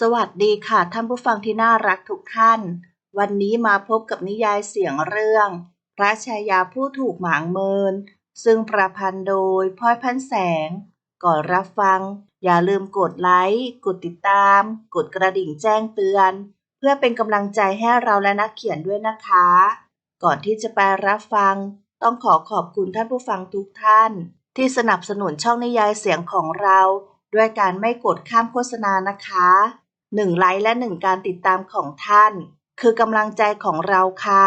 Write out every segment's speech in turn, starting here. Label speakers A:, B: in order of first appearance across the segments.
A: สวัสดีค่ะท่านผู้ฟังที่น่ารักทุกท่าน วันนี้มาพบกับนิยายเสียงเรื่อง พระชายาผู้ถูกหมางเมิน ซึ่งประพันธ์โดยพลอยพันแสง ก่อนรับฟัง อย่าลืมกดไลค์กดติดตาม กดกระดิ่งแจ้งเตือน เพื่อเป็นกำลังใจให้เราและนักเขียนด้วยนะคะ ก่อนที่จะไปรับฟัง ต้องขอขอบคุณท่านผู้ฟังทุกท่าน ที่สนับสนุนช่องนิยายเสียงของเรา ด้วยการไม่กดข้ามโฆษณานะคะ หนึ่งไลค์และหนึ่งการติดตามของท่าน คือกำลังใจของเราค่ะ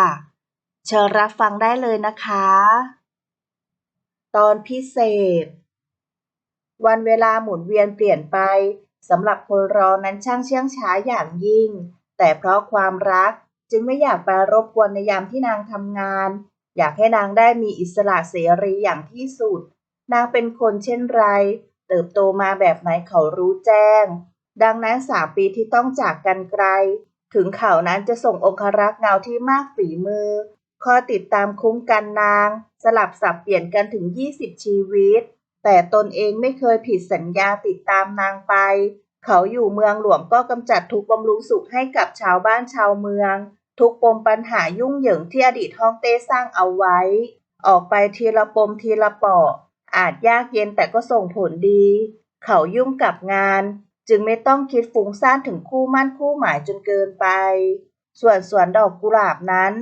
A: เชิญรับฟังได้เลยนะคะ ตอนพิเศษ วันเวลาหมุนเวียนเปลี่ยนไปสำหรับคนรอนั้นช่างเชื่องช้าอย่างยิ่ง แต่เพราะความรักจึงไม่อยากไปรบกวนในยามที่นางทำงาน อยากให้นางได้มีอิสระเสรีอย่างที่สุด นางเป็นคนเช่นไร เติบโตมาแบบไหนเขารู้แจ้ง ดังนั้นสามปีที่ต้องจากกันไกล ถึงเขานั้นจะส่งองครักษ์เงาที่มากฝีมือ คอยติดตามคุ้มกันนาง สลับสับเปลี่ยนกันถึง 20 ชีวิต แต่ตนเองไม่เคยผิดสัญญาติดตามนางไป เขาอยู่เมืองหลวงก็กำจัดทุกบำรุงสุขให้กับชาวบ้านชาวเมือง ทุกปมปัญหายุ่งเหยิงที่อดีตฮ่องเต้สร้างเอาไว้ ออกไปทีละปมทีละปอกอาจยากเย็นแต่ก็ส่งผลดี เขายุ่งกับงาน จึงไม่ต้องคิดฟุ้งซ่านถึงคู่มั่นคู่หมายจนเกินไป ส่วนสวนดอกกุหลาบนั้น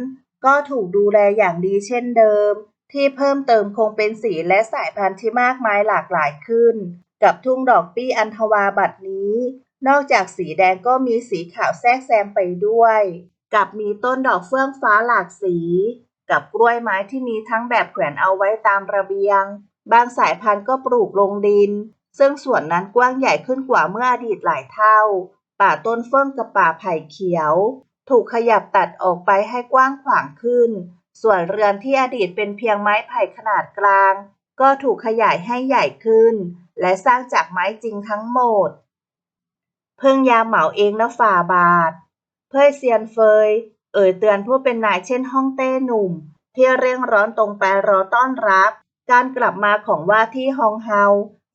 A: ก็ถูกดูแลอย่างดีเช่นเดิม ที่เพิ่มเติมคงเป็นสีและสายพันธุ์ที่มากมายหลากหลายขึ้น กับทุ่งดอกปี้อันทวาบัดนี้ นอกจากสีแดงก็มีสีขาวแทรกแซมไปด้วย กับมีต้นดอกเฟื่องฟ้าหลากสี กับกล้วยไม้ที่มีทั้งแบบแขวนเอาไว้ตามระเบียง บางสายพันธุ์ก็ปลูกลงดิน ซึ่งส่วนนั้นกว้างใหญ่ขึ้นกว่าเมื่ออดีตหลายเท่า ป่าต้นเฟื่องกับป่าไผ่เขียว ถูกขยับตัดออกไปให้กว้างขวางขึ้น ส่วนเรือนที่อดีตเป็นเพียงไม้ไผ่ขนาดกลาง ก็ถูกขยายให้ใหญ่ขึ้น และสร้างจากไม้จริงทั้งหมด เพิ่งยาเหมาเองนะฝ่าบาท เพื่อเซียนเฟย เอ่ยเตือนผู้เป็นนายเช่นฮ่องเต้หนุ่ม ที่เร่งร้อนตรงไปรอต้อนรับ การกลับมาของว่าที่ฮองเฮา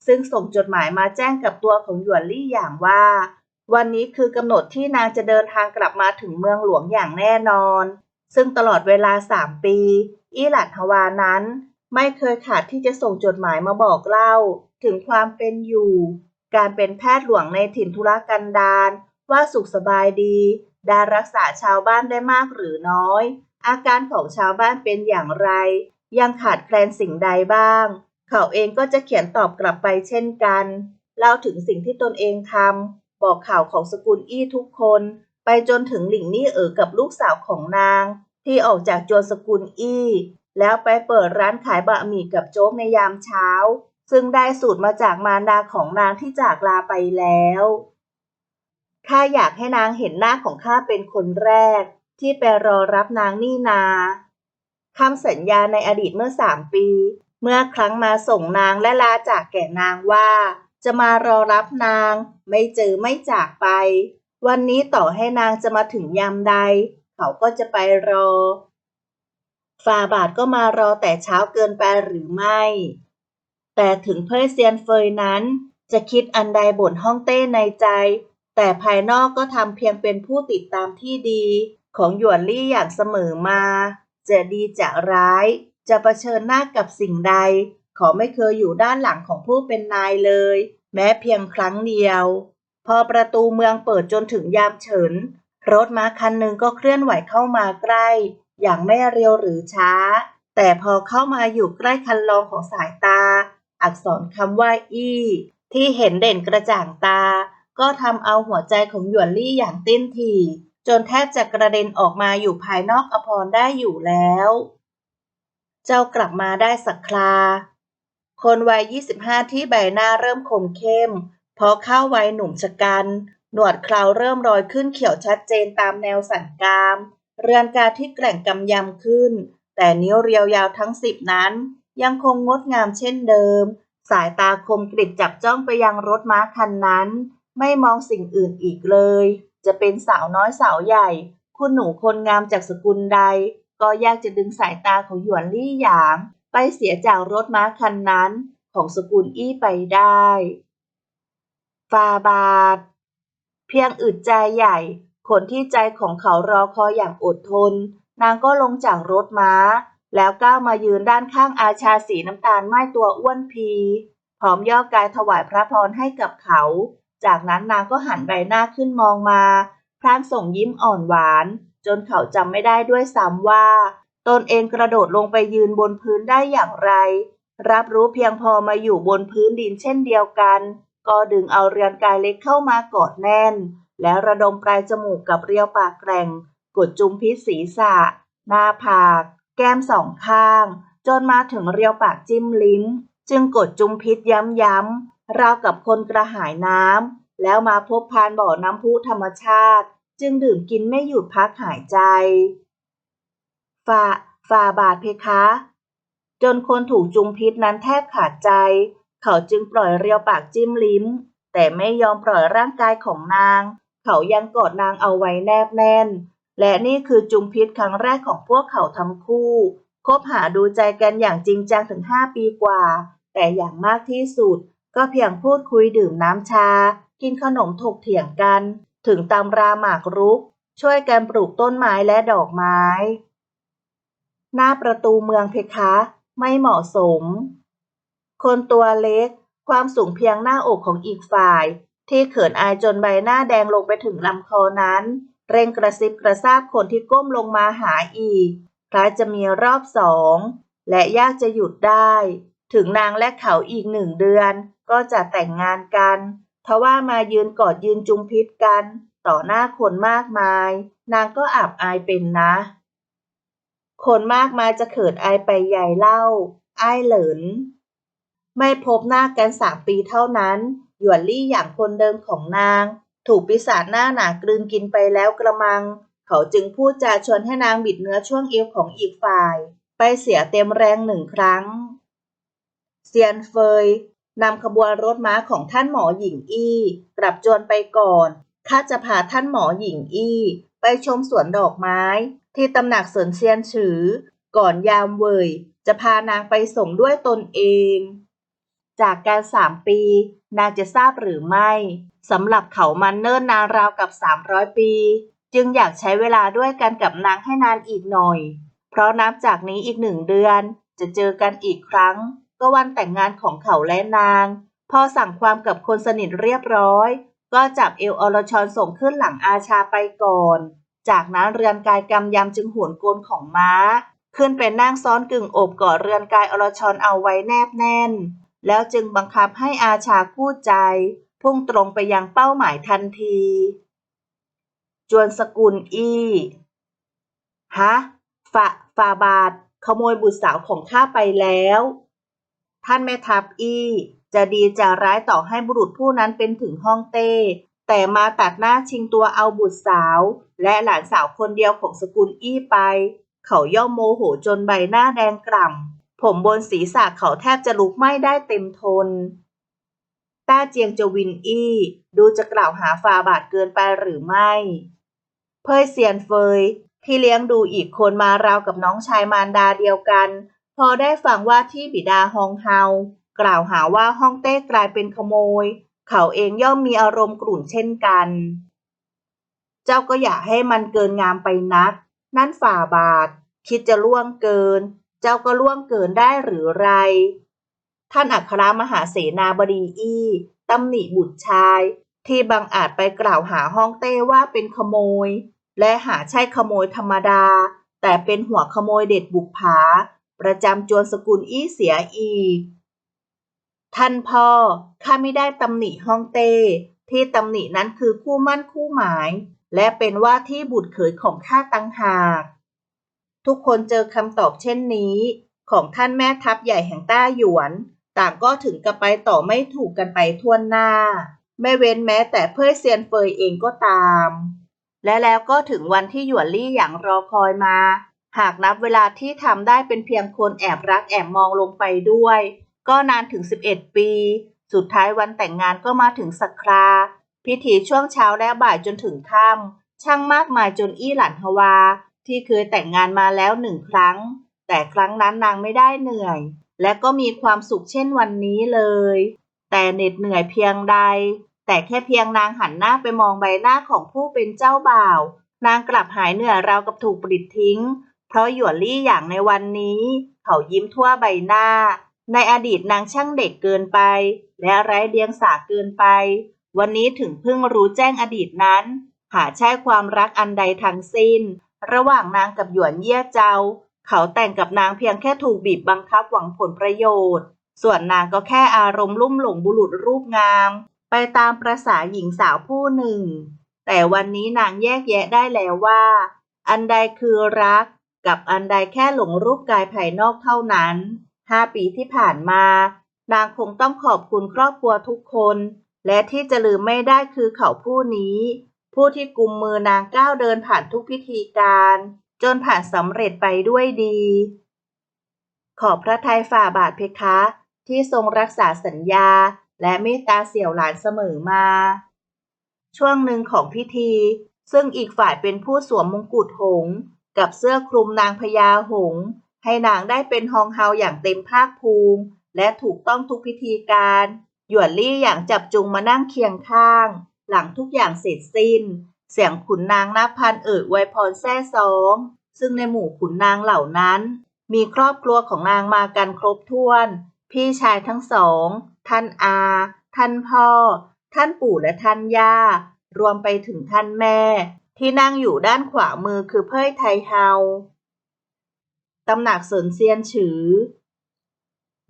A: ซึ่งส่งจดหมายมาแจ้งกับตัวของหยวนลี่อย่างว่า วันนี้คือกำหนดที่นางจะเดินทางกลับมาถึงเมืองหลวงอย่างแน่นอน ซึ่งตลอดเวลาสามปี อีหลัดฮวานั้น ไม่เคยขาดที่จะส่งจดหมายมาบอกเล่า ถึงความเป็นอยู่ การเป็นแพทย์หลวงในถิ่นธุรกันดารว่าสุขสบายดีได้รักษาชาวบ้านได้มากหรือน้อย อาการของชาวบ้านเป็นอย่างไร ยังขาดแคลนสิ่งใดบ้าง เขาเองก็จะเขียนตอบกลับไปเช่นกัน เล่าถึงสิ่งที่ตนเองทำบอกข่าวของสกุลอี้ทุกคน ไปจนถึงหลิงนี่เอ๋อกับลูกสาวของนาง ที่ออกจากโจรสกุลอี้ แล้วไปเปิดร้านขายบะหมี่กับโจ๊กในยามเช้า ซึ่งได้สูตรมาจากมารดาของนางที่จากลาไปแล้วข้าอยากให้นางเห็นหน้าของข้าเป็นคนแรก ที่ไปรอรับนางนี่นาคำสัญญาในอดีตเมื่อสามปี เมื่อครั้งมาส่งนางและลาจากแก่นางว่า จะมารอรับนาง ไม่เจอไม่จากไป วันนี้ต่อให้นางจะมาถึงยามใด เขาก็จะไปรอฟาบาทก็มารอแต่เช้าเกินไปหรือไม่ แต่ถึงเพื่อเซียนเฟยนั้น จะคิดอันใดบ่นห้องเต้ในใจ แต่ภายนอกก็ทำเพียงเป็นผู้ติดตามที่ดี ของหยวนลี่อย่างเสมอมา จะดีจะร้าย จะะเผชิญหน้ากับสิ่งใดขอไม่เคยอยู่ด้านหลังของผู้เป็นนายเลย แม้เพียงครั้งเดียว พอประตูเมืองเปิดจนถึงยามเฉิน รถม้าคันหนึ่งก็เคลื่อนไหวเข้ามาใกล้ อย่างไม่เร็วหรือช้า แต่พอเข้ามาอยู่ใกล้คันลองของสายตา อักษรคำว่าอี้ ที่เห็นเด่นกระจ่างตา ก็ทำเอาหัวใจของหยวนลี่อย่างติ้นถี่จนแทบจะกระเด็นออกมาอยู่ภายนอกอภรได้อยู่แล้ว เจ้ากลับมาได้สักครา คนวัย 25 ที่ใบหน้าเริ่มคมเข้มพอเข้าวัยหนุ่มชะกัน หนวดเคราเริ่มรอยขึ้นเขียวชัดเจนตามแนวสันกาม เรือนกาที่แกร่งกำยำขึ้น แต่นิ้วเรียวยาวทั้งสิบนั้น ยังคงงดงามเช่นเดิม สายตาคมกริบจับจ้องไปยังรถม้าคันนั้น ไม่มองสิ่งอื่นอีกเลย จะเป็นสาวน้อยสาวใหญ่ คุณหนูคนงามจากสกุลใด ก็ยากจะดึงสายตาของหยวนลี่หยาง ไปเสียจากรถม้าคันนั้นของสกุลอี้ไปได้ฟาบาท เพียงอึดใจใหญ่ คนที่ใจของเขารอคอยอย่างอดทน นางก็ลงจากรถม้า แล้วก้าวมายืนด้านข้างอาชาสีน้ำตาลไม้ตัวอ้วนพีพร้อมย่อกายถวายพระพรให้กับเขา จากนั้นนางก็หันใบหน้าขึ้นมองมา พรางส่งยิ้มอ่อนหวาน จนเขาจำไม่ได้ด้วยซ้ำว่า ตนเองกระโดดลงไปยืนบนพื้นได้อย่างไร รับรู้เพียงพอมาอยู่บนพื้นดินเช่นเดียวกัน ก็ดึงเอาเรือนกายเล็กเข้ามากอดแน่น แล้วระดมปลายจมูกกับเรียวปากแกร่ง กดจุมพิษศีรษะ หน้าผาก แก้มสองข้าง จนมาถึงเรียวปากจิ้มลิ้ม จึงกดจุมพิษย้ำๆราวกับคนกระหายน้ำแล้วมาพบพานบ่อน้ำพุธรรมชาติ จึงดื่มกินไม่หยุดพักหายใจ ฝ่าฝ่าบาทเพคะ จนคนถูกจุมพิษนั้นแทบขาดใจ เขาจึงปล่อยเรียวปากจิ้มลิ้ม แต่ไม่ยอมปล่อยร่างกายของนาง เขายังกอดนางเอาไว้แนบแน่น และนี่คือจุมพิษครั้งแรกของพวกเขาทั้งคู่คบหาดูใจกันอย่างจริงจังถึงห้าปีกว่า แต่อย่างมากที่สุด ก็เพียงพูดคุยดื่มน้ำชา กินขนมถกเถียงกัน ถึงตำราหมากรุก ช่วยกันปลูกต้นไม้และดอกไม้ หน้าประตูเมืองเพคะ ไม่เหมาะสม คนตัวเล็ก ความสูงเพียงหน้าอกของอีกฝ่าย ที่เขินอายจนใบหน้าแดงลงไปถึงลำคอนั้น เร่งกระซิบกระซาบคนที่ก้มลงมาหาอีกคล้ายจะมีรอบสอง และยากจะหยุดได้ ถึงนางและเขาอีกหนึ่งเดือน ก็จะแต่งงานกัน ทว่ามายืนกอดยืนจุมพิษกัน ต่อหน้าคนมากมาย นางก็อับอายเป็นนะ คนมากมายจะเขินอายไปใหญ่เล่า อ้ายเหลิน ไม่พบหน้ากันสามปีเท่านั้น หยวนลี่อย่างคนเดิมของนาง ถูกปีศาจหน้าหนากลืนกินไปแล้วกระมัง เขาจึงพูดจาชวนให้นางบิดเนื้อช่วงเอวของอีกฝ่าย ไปเสียเต็มแรงหนึ่งครั้งเซียนเฟย นำขบวนรถม้าของท่านหมอหญิงอี้ กลับจวนไปก่อนข้าจะพาท่านหมอหญิงอี้ ไปชมสวนดอกไม้ ที่ตำหนักเสินเซียนฉือ ก่อนยามเวยจะพานางไปส่งด้วยตนเอง จากการสามปี นางจะทราบหรือไม่สำหรับเขามันเนิ่นนานราวกับสามร้อยปี จึงอยากใช้เวลาด้วยกันกับนางให้นานอีกหน่อย เพราะนับจากนี้อีกหนึ่งเดือนจะเจอกันอีกครั้ง ก็วันแต่งงานของเขาและนาง พอสั่งความกับคนสนิทเรียบร้อย ก็จับเอวอรชรส่งขึ้นหลังอาชาไปก่อน จากนั้นเรือนกายกำยำจึงหวนโกนของม้า ขึ้นเป็นนั่งซ้อนกึ่งโอบกอดเรือนกายอรชรเอาไว้แนบแน่น แล้วจึงบังคับให้อาชาคู่ใจ พุ่งตรงไปยังเป้าหมายทันที จวนสกุลอีฮะฝาฝาบาทขโมยบุตรสาวของข้าไปแล้ว ท่านแม่ทัพอี้จะดีจะร้ายต่อให้บุรุษผู้นั้นเป็นถึงห้องเต้ แต่มาตัดหน้าชิงตัวเอาบุตรสาว และหลานสาวคนเดียวของสกุลอี้ไป เขาย่อมโมโหจนใบหน้าแดงกล่ำ ผมบนศีรษะเขาแทบจะลุกไหม้ได้เต็มทน ต้าเจียงจวินอี้ดูจะกล่าวหาฟาบาทเกินไปหรือไม่ เพยเซียนเฟยที่เลี้ยงดูอีกคนมาราวกับน้องชายมารดาเดียวกัน พอได้ฟังว่าที่บิดาฮองเฮากล่าวหาว่าฮ่องเต้กลายเป็นขโมย เขาเองย่อมมีอารมณ์กลุ่นเช่นกัน เจ้าก็อย่าให้มันเกินงามไปนัก นั่นฝ่าบาท คิดจะล่วงเกิน เจ้าก็ล่วงเกินได้หรือไร ท่านอัครมหาเสนาบดีอี้ตำหนิบุตรชาย ที่บังอาจไปกล่าวหาฮ่องเต้ว่าเป็นขโมย และหาใช่ขโมยธรรมดา แต่เป็นหัวขโมยเด็ดบุกผา ประจำจวนสกุลอี้เสียอีก ท่านพ่อข้าไม่ได้ตำหนิฮ่องเต้ ที่ตำหนินั้นคือคู่มั่นคู่หมาย และเป็นว่าที่บุตรเขยของข้าตังหาก ทุกคนเจอคำตอบเช่นนี้ ของท่านแม่ทัพใหญ่แห่งต้าหยวน ต่างก็ถึงกับไปต่อไม่ถูกกันไปทั่วหน้า ไม่เว้นแม้แต่เพื่อเซียนเฟยเองก็ตามและแล้วก็ถึงวันที่หยวนลี่อย่างรอคอยมา หากนับเวลาที่ทำได้เป็นเพียงคนแอบรักแอบมองลงไปด้วย ก็นานถึง 11 ปี สุดท้ายวันแต่งงานก็มาถึงสักครา พิธีช่วงเช้าและบ่ายจนถึงค่ำช่างมากมายจนอี้หลันฮวา ที่เคยแต่งงานมาแล้วหนึ่งครั้ง แต่ครั้งนั้นนางไม่ได้เหนื่อย และก็มีความสุขเช่นวันนี้เลย แต่เหน็ดเหนื่อยเพียงใด แต่แค่เพียงนางหันหน้าไปมองใบหน้าของผู้เป็นเจ้าบ่าว นางกลับหายเหนื่อยราวกับถูกปลิดทิ้ง เพราะหยวนลี่อย่างในวันนี้ เขายิ้มทั่วใบหน้า ในอดีตนางช่างเด็กเกินไป และไร้เดียงสาเกินไป วันนี้ถึงเพิ่งรู้แจ้งอดีตนั้น หาใช่ความรักอันใดทั้งสิ้น ระหว่างนางกับหยวนเย่ยเจ้า เขาแต่งกับนางเพียงแค่ถูกบีบบังคับหวังผลประโยชน์ ส่วนนางก็แค่อารมณ์ลุ่มหลงบุรุษรูปงาม ไปตามประษาหญิงสาวผู้หนึ่ง แต่วันนี้นางแยกแยะได้แล้วว่า อันใดคือรัก กับอันใดแค่หลงรูปกายภายนอกเท่านั้นห้าปีที่ผ่านมา นางคงต้องขอบคุณครอบครัวทุกคน และที่จะลืมไม่ได้คือเขาผู้นี้ ผู้ที่กุมมือนางก้าวเดินผ่านทุกพิธีการ จนผ่านสำเร็จไปด้วยดี ขอบพระทัยฝ่าบาทเพคะ ที่ทรงรักษาสัญญาและเมตตาเสี่ยวหลานเสมอมา ช่วงหนึ่งของพิธี ซึ่งอีกฝ่ายเป็นผู้สวมมงกุฎหง กับเสื้อคลุมนางพญาหงส์ให้นางได้เป็นฮองเฮาอย่างเต็มภาคภูมิ และถูกต้องทุกพิธีการ หยวนลี่อย่างจับจุงมานั่งเคียงข้าง หลังทุกอย่างเสร็จสิ้น เสียงขุนนางนับพันเอ่ยไวพรแซ่ซอง ซึ่งในหมู่ขุนนางเหล่านั้น มีครอบครัวของนางมากันครบถ้วน พี่ชายทั้งสอง ท่านอา ท่านพ่อ ท่านปู่และท่านย่ารวมไปถึงท่านแม่ ที่นั่งอยู่ด้านขวามือคือเพ่ยไทเฮา ตำหนักเสินเซียนฉือ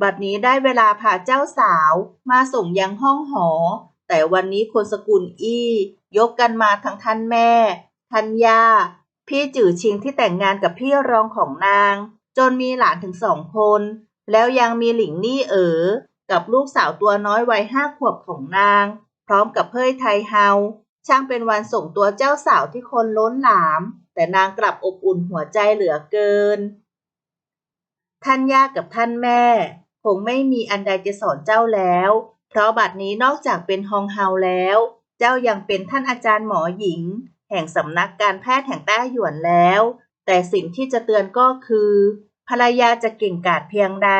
A: บัดนี้ได้เวลาพาเจ้าสาวมาส่งยังห้องหอ แต่วันนี้คนสกุลอี้ ยกกันมาทั้งท่านแม่ ท่านย่า พี่จื่อชิงที่แต่งงานกับพี่รองของนาง จนมีหลานถึงสองคน แล้วยังมีหลิงนี่เอ๋อ กับลูกสาวตัวน้อยวัยห้าขวบของนาง พร้อมกับเพ่ยไทเฮา ช่างเป็นวันส่งตัวเจ้าสาวที่คนล้นหลาม แต่นางกลับอบอุ่นหัวใจเหลือเกิน ท่านย่ากับท่านแม่ คงไม่มีอันใดจะสอนเจ้าแล้ว เพราะบัดนี้นอกจากเป็นฮองเฮาแล้ว เจ้ายังเป็นท่านอาจารย์หมอหญิง แห่งสำนักการแพทย์แห่งแต้หยวนแล้ว แต่สิ่งที่จะเตือนก็คือ ภรรยาจะเก่งกาจเพียงใด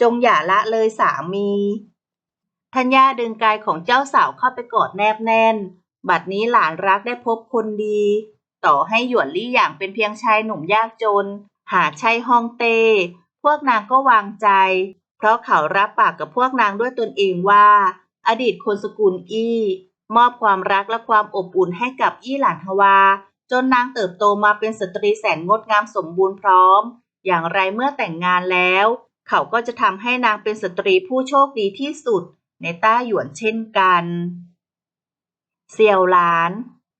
A: จงอย่าละเลยสามี ท่านย่าดึงกายของเจ้าสาวเข้าไปกอดแนบแน่น บัดนี้หลานรักได้พบคนดี ต่อให้หยวนลี่อย่างเป็นเพียงชายหนุ่มยากจน หาใช่ห้องเต้ พวกนางก็วางใจ เพราะเขารับปากกับพวกนางด้วยตนเองว่า อดีตคนสกุลอี้ มอบความรักและความอบอุ่นให้กับอี้หลานทวา จนนางเติบโตมาเป็นสตรีแสนงดงามสมบูรณ์พร้อม อย่างไรเมื่อแต่งงานแล้ว เขาก็จะทำให้นางเป็นสตรีผู้โชคดีที่สุด ในต้าหยวนเช่นกัน เสี่ยวหลาน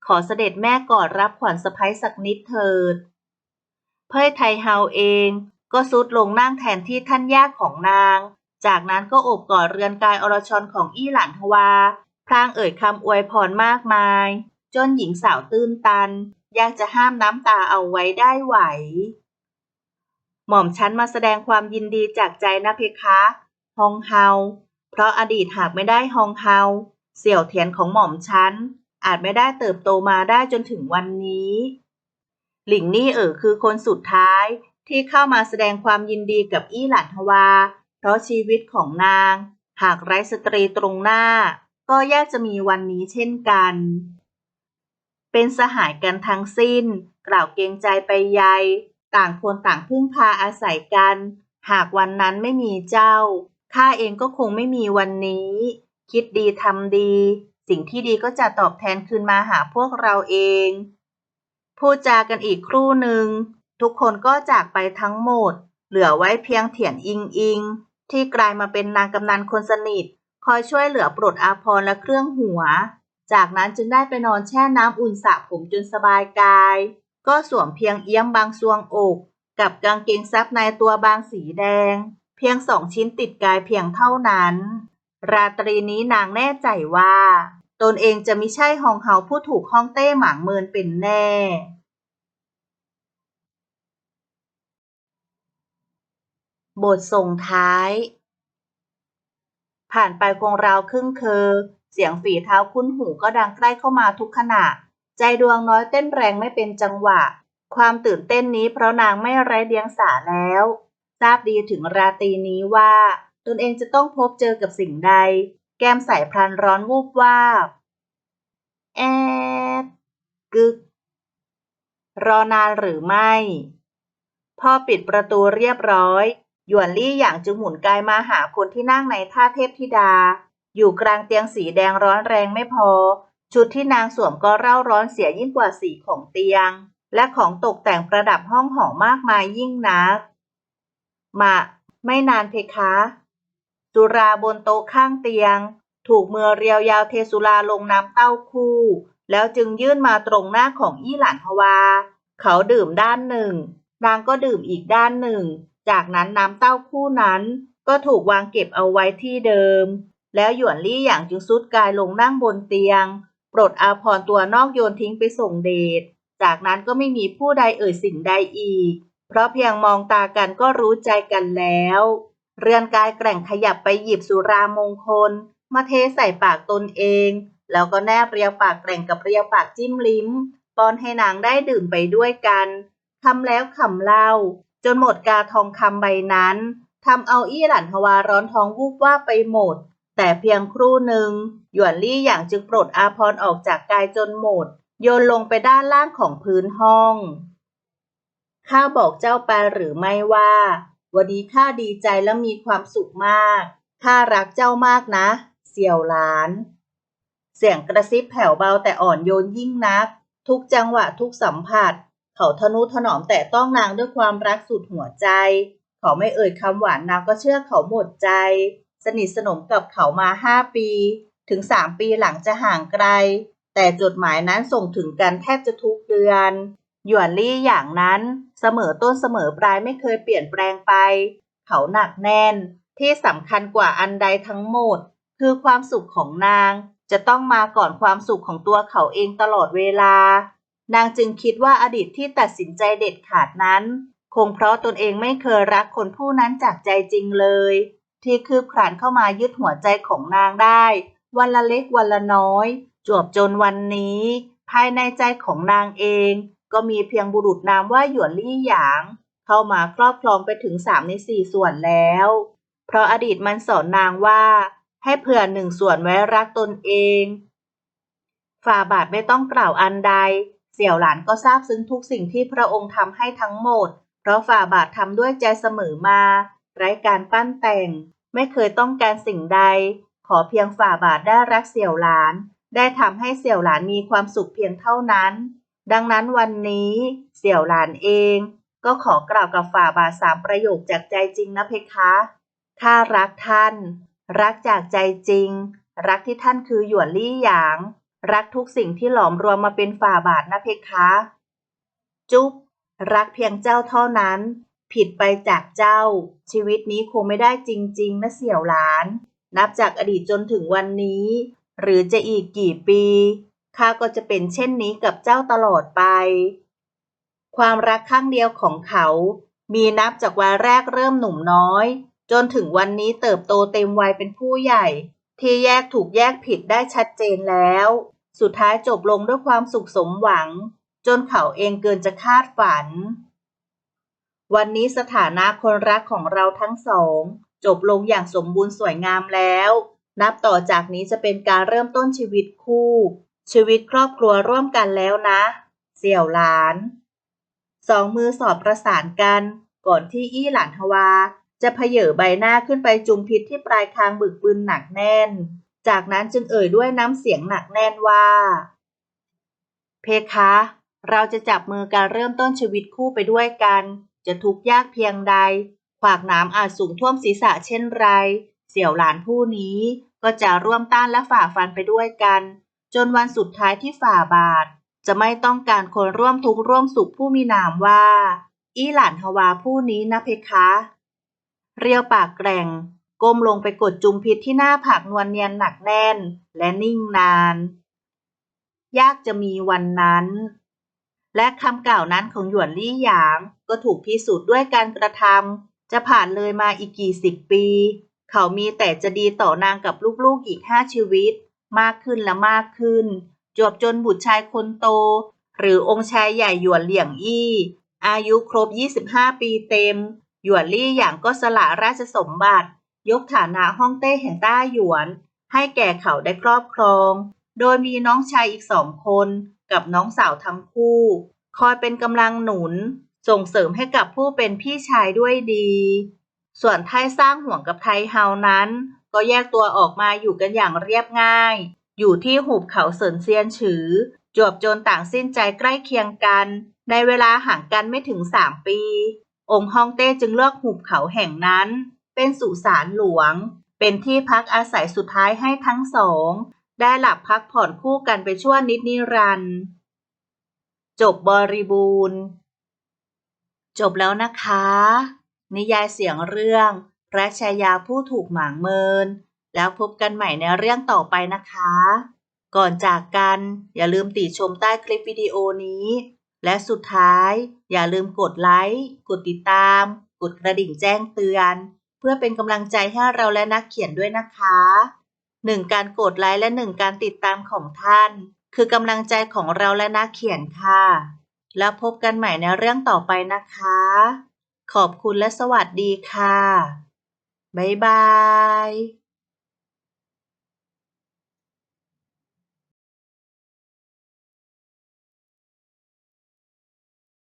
A: ขอเสด็จแม่กอดรับขวัญสะพ้ยสักนิดเถิด เพ่ยไทเฮาเองก็ซุดลงนั่งแทนที่ท่านย่าของนาง จากนั้นก็โอบกอดเรือนกายอรชรของอี้หลานทวา พลางเอ่ยคำอวยพรมากมาย จนหญิงสาวตื้นตันอยากจะห้ามน้ำตาเอาไว้ได้ไหว หม่อมฉันมาแสดงความยินดีจากใจนะเพคะ ฮองเฮา เพราะอดีตหากไม่ได้ฮองเฮา เสี่ยวเทียนของหม่อมฉันอาจไม่ได้เติบโตมาได้จนถึงวันนี้ หลิงนี่เอ๋อคือคนสุดท้ายที่เข้ามาแสดงความยินดีกับอี้หลันทวา เพราะชีวิตของนาง หากไร้สตรีตรงหน้า ก็ยากจะมีวันนี้เช่นกัน เป็นสหายกันทั้งสิ้น กล่าวเกรงใจไปใย ต่างคนต่างพึ่งพาอาศัยกัน หากวันนั้นไม่มีเจ้าข้าเองก็คงไม่มีวันนี้ คิดดีทำดี สิ่งที่ดีก็จะตอบแทนคืนมาหาพวกเราเอง พูดจากันอีกครู่หนึ่ง ทุกคนก็จากไปทั้งหมด เหลือไว้เพียงเถียนอิงอิง ที่กลายมาเป็นนางกำนันคนสนิท คอยช่วยเหลือปลดอาภรณ์และเครื่องหัว จากนั้นจึงได้ไปนอนแช่น้ำอุ่นสระผมจนสบายกาย ก็สวมเพียงเอี้ยมบางซวงอกกับกางเกงซับในตัวบางสีแดง เพียงสองชิ้นติดกายเพียงเท่านั้น ราตรีนี้นางแน่ใจว่า ตนเองจะไม่ใช่ฮองเฮาผู้ถูกฮ่องเต้หมางเมินเป็นแน่ บทส่งท้าย ผ่านไปคงราวครึ่งเคอเสียงฝีเท้าคุ้นหูก็ดังใกล้เข้ามาทุกขณะ ใจดวงน้อยเต้นแรงไม่เป็นจังหวะ ความตื่นเต้นนี้เพราะนางไม่ไร้เดียงสาแล้ว ทราบดีถึงราตรีนี้ว่า ตนเองจะต้องพบเจอกับสิ่งใด แก้มใสพลันร้อนวูบวาบ แอดกึก รอนานหรือไม่ พ่อปิดประตูเรียบร้อย หยวนลี่อย่างจึงหมุนกายมาหาคนที่นั่งในท่าเทพธิดา อยู่กลางเตียงสีแดงร้อนแรงไม่พอ ชุดที่นางสวมก็เร่าร้อนเสียยิ่งกว่าสีของเตียง และของตกแต่งประดับห้องหอมากมายยิ่งนัก มา ไม่นานเพคะ สุราบนโต๊ะข้างเตียง ถูกมือเรียวยาวเทสุราลงน้ำเต้าคู่ แล้วจึงยื่นมาตรงหน้าของอี้หลันฮวา เขาดื่มด้านหนึ่ง นางก็ดื่มอีกด้านหนึ่ง จากนั้นน้ำเต้าคู่นั้น ก็ถูกวางเก็บเอาไว้ที่เดิม แล้วหยวนลี่อย่างจึงซุดกายลงนั่งบนเตียง ปลดอาภรตัวนอกโยนทิ้งไปส่งเดช จากนั้นก็ไม่มีผู้ใดเอ่ยสิ่งใดอีก เพราะเพียงมองตากันก็รู้ใจกันแล้ว เรือนกายแกร่งขยับไปหยิบสุรามงคล มาเทใส่ปากตนเอง แล้วก็แนบเรียวปากแกร่งกับเรียวปากจิ้มลิ้มป้อนให้นางได้ดื่มไปด้วยกันคำแล้วคำเล่า จนหมดกาทองคำใบนั้นทำเอาอี้หลันทวาร้อนท้องวูบว่าไปหมด แต่เพียงครู่หนึ่งหยวนลี่อย่างจึงปลดอาพรออกจากกายจนหมด โยนลงไปด้านล่างของพื้นห้อง ข้าบอกเจ้าไปหรือไม่ว่า วันนี้ข้าดีใจและมีความสุขมาก ข้ารักเจ้ามากนะ เสี่ยวหลาน เสียงกระซิบแผ่วเบาแต่อ่อนโยนยิ่งนัก ทุกจังหวะทุกสัมผัส เขาทนุถนอมแต่ต้องนางด้วยความรักสุดหัวใจ เขาไม่เอ่ยคำหวานนางก็เชื่อเขาหมดใจ สนิทสนมกับเขามาห้าปี ถึงสามปีหลังจะห่างไกล แต่จดหมายนั้นส่งถึงกันแทบจะทุกเดือน หยวนลี่อย่างนั้น เสมอต้นเสมอปลายไม่เคยเปลี่ยนแปลงไป เขาหนักแน่น ที่สำคัญกว่าอันใดทั้งหมด คือความสุขของนาง จะต้องมาก่อนความสุขของตัวเขาเองตลอดเวลา นางจึงคิดว่าอดีตที่ตัดสินใจเด็ดขาดนั้น คงเพราะตนเองไม่เคยรักคนผู้นั้นจากใจจริงเลย ที่คืบคลานเข้ามายึดหัวใจของนางได้ วันละเล็กวันละน้อย จวบจนวันนี้ ภายในใจของนางเอง ก็มีเพียงบุรุษนามว่าหยวนลี่หยาง เข้ามาครอบครองไปถึงสามในสี่ส่วนแล้ว เพราะอดีตมันสอนนางว่า ให้เผื่อหนึ่งส่วนไว้รักตนเองฝ่าบาทไม่ต้องกล่าวอันใด เสี่ยวหลานก็ทราบซึ้งทุกสิ่งที่พระองค์ทำให้ทั้งหมด เพราะฝ่าบาททำด้วยใจเสมอมา ไร้การปั้นแต่ง ไม่เคยต้องการสิ่งใด ขอเพียงฝ่าบาทได้รักเสี่ยวหลาน ได้ทำให้เสี่ยวหลานมีความสุขเพียงเท่านั้น ดังนั้นวันนี้เสี่ยวหลานเองก็ขอกล่าวกับฝ่าบาทสามประโยคจากใจจริงนะเพคะข้ารักท่าน รักจากใจจริง รักที่ท่านคือหยวนลี่หยาง รักทุกสิ่งที่หลอมรวมมาเป็นฝ่าบาทนะเพคะ จุ๊บรักเพียงเจ้าเท่านั้น ผิดไปจากเจ้า ชีวิตนี้คงไม่ได้จริง ๆนะเสี่ยวหลาน นับจากอดีตจนถึงวันนี้ หรือจะอีกกี่ปี ข้าก็จะเป็นเช่นนี้กับเจ้าตลอดไป ความรักข้างเดียวของเขา มีนับจากวันแรกเริ่มหนุ่มน้อย จนถึงวันนี้เติบโตเต็มวัยเป็นผู้ใหญ่ ที่แยกถูกแยกผิดได้ชัดเจนแล้ว สุดท้ายจบลงด้วยความสุขสมหวัง จนเขาเองเกินจะคาดฝัน วันนี้สถานะคนรักของเราทั้งสอง จบลงอย่างสมบูรณ์สวยงามแล้ว นับต่อจากนี้จะเป็นการเริ่มต้นชีวิตคู่ ชีวิตครอบครัวร่วมกันแล้วนะ เสี่ยวหลาน สองมือสอดประสานกัน ก่อนที่อี้หลานทวา จะเพเยอใบหน้าขึ้นไปจุมพิษที่ปลายคางบึกบึนหนักแน่น จากนั้นจึงเอ่ยด้วยน้ำเสียงหนักแน่นว่า เพคะ เราจะจับมือการเริ่มต้นชีวิตคู่ไปด้วยกัน จะทุกข์ยากเพียงใด ขวากน้ำอาจสูงท่วมศีรษะเช่นไร เสี่ยวหลานผู้นี้ก็จะร่วมต้านและฝ่าฟันไปด้วยกัน จนวันสุดท้ายที่ฝ่าบาท จะไม่ต้องการคนร่วมทุกข์ร่วมสุขผู้มีนามว่า อีหลานฮวาผู้นี้นะเพคะ เรียวปากแกร่ง ก้มลงไปกดจุมพิษที่หน้าผากนวลเนียนหนักแน่น และนิ่งนาน ยากจะมีวันนั้น และคำกล่าวนั้นของหยวนลี่หยางก็ถูกพิสูจน์ด้วยการกระทำจะผ่านเลยมาอีกกี่สิบปี เขามีแต่จะดีต่อนางกับลูกๆอีกห้าชีวิต มากขึ้นและมากขึ้น จวบจนบุตรชายคนโต หรือองค์ชายใหญ่หยวนเหลี่ยงอี้ อายุครบ 25 ปีเต็ม หยวนลี่หยางก็สละราชสมบัติ ยกฐานะฮ่องเต้แห่งต้าหยวน ให้แก่เขาได้ครอบครอง โดยมีน้องชายอีกสองคนกับน้องสาวทั้งคู่ คอยเป็นกำลังหนุน ส่งเสริมให้กับผู้เป็นพี่ชายด้วยดี ส่วนไทยสร้างห่วงกับไทยเฮานั้น ก็แยกตัวออกมาอยู่กันอย่างเรียบง่าย อยู่ที่หุบเขาเซินเซียนฉือ จวบจนต่างสิ้นใจใกล้เคียงกัน ในเวลาห่างกันไม่ถึงสามปี องค์ฮองเต้จึงเลือกหุบเขาแห่งนั้น เป็นสุสานหลวง เป็นที่พักอาศัยสุดท้ายให้ทั้งสอง ได้หลับพักผ่อนคู่กันไปชั่วนิดนิรันดร์จบบริบูรณ์ จบแล้วนะคะ นิยายเสียงเรื่อง พระชายาผู้ถูกหมางเมิน แล้วพบกันใหม่ในเรื่องต่อไปนะคะ ก่อนจากกันอย่าลืมติชมใต้คลิปวิดีโอนี้ และสุดท้าย อย่าลืมกดไลค์กดติดตาม กดกระดิ่งแจ้งเตือน เพื่อเป็นกำลังใจให้เราและนักเขียนด้วยนะคะหนึ่งการกดไลค์และหนึ่งการติดตามของท่าน คือกำลังใจของเราและนักเขียนค่ะ แล้วพบกันใหม่ในเรื่องต่อไปนะคะ ขอบคุณและสวัสดีค่ะ บ๊ายบาย